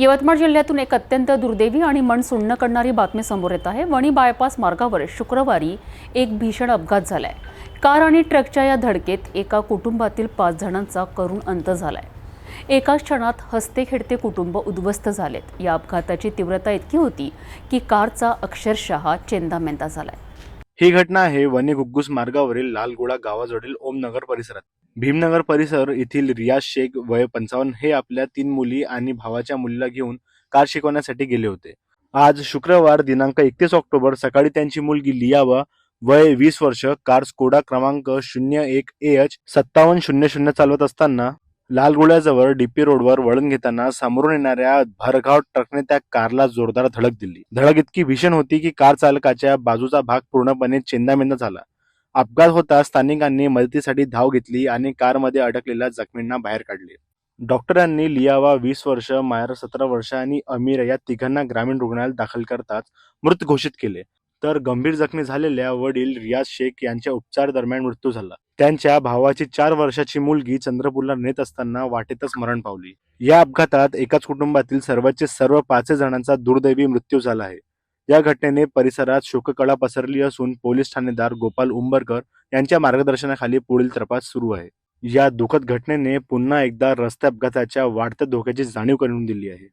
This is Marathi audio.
यवतमाळ जिल्ह्यातून एक अत्यंत दुर्दैवी आणि मन सुन्न करणारी बातमी समोर येत आहे. वणी बायपास मार्गावर शुक्रवारी एक भीषण अपघात झालाय. कार आणि ट्रकच्या या धडकेत एका कुटुंबातील पाच जणांचा करुण अंत झालाय. एकाच क्षणात हसते खेळते कुटुंब उद्ध्वस्त झालेत. या अपघाताची तीव्रता इतकी होती की कारचा अक्षरशः चेंदामेंदा झालाय. ही घटना आहे वणी घुग्गुस मार्गावरील लालगुडा गावाजवळील ओमनगर परिसरात. भीमनगर परिसर येथील रियाज शेख वय पंचावन्न हे आपल्या तीन मुली आणि भावाच्या मुलीला घेऊन कार शिकवण्यासाठी गेले होते. आज शुक्रवार दिनांक एकतीस ऑक्टोबर सकाळी त्यांची मुलगी लियावा वय वीस वर्ष कार स्कोडा क्रमांक शून्य एक ए एच सत्तावन्न शून्य शून्य चालवत असताना लालगुड्याजवळ डीपी रोडवर वळण घेताना समोरून येणाऱ्या भरघाव ट्रकने त्या कारला जोरदार धडक दिली. धडक इतकी भीषण होती की कार चालकाच्या बाजूचा भाग पूर्णपणे चेंदामेंदा झाला. अपघात होता स्थानिकांनी मदतीसाठी धाव घेतली आणि कारमध्ये अडकलेल्या जखमींना बाहेर काढले. डॉक्टरांनी लियावा वीस वर्ष मायर सतरा वर्ष आणि अमीर या तिघांना ग्रामीण रुग्णालयात दाखल करताच मृत घोषित केले. तर गंभीर जखमी झालेल्या वडील रियाज शेख यांच्या उपचार दरम्यान मृत्यू झाला. त्यांच्या भावाची चार वर्षाची मुलगी चंद्रपूरला नेत असताना वाटेतच मरण पावली. या अपघातात एकाच कुटुंबातील सर्वचे सर्व पाच जणांचा दुर्दैवी मृत्यू झाला आहे. या घटनेने परिसरात शोककळा पसरली असून पोलीस ठाणेदार गोपाल उंबरकर यांच्या मार्गदर्शनाखाली पुढील तपास सुरू आहे. या दुःखद घटनेने पुन्हा एकदा रस्ते अपघाताच्या वाढत्या धोक्याची जाणीव करून दिली आहे.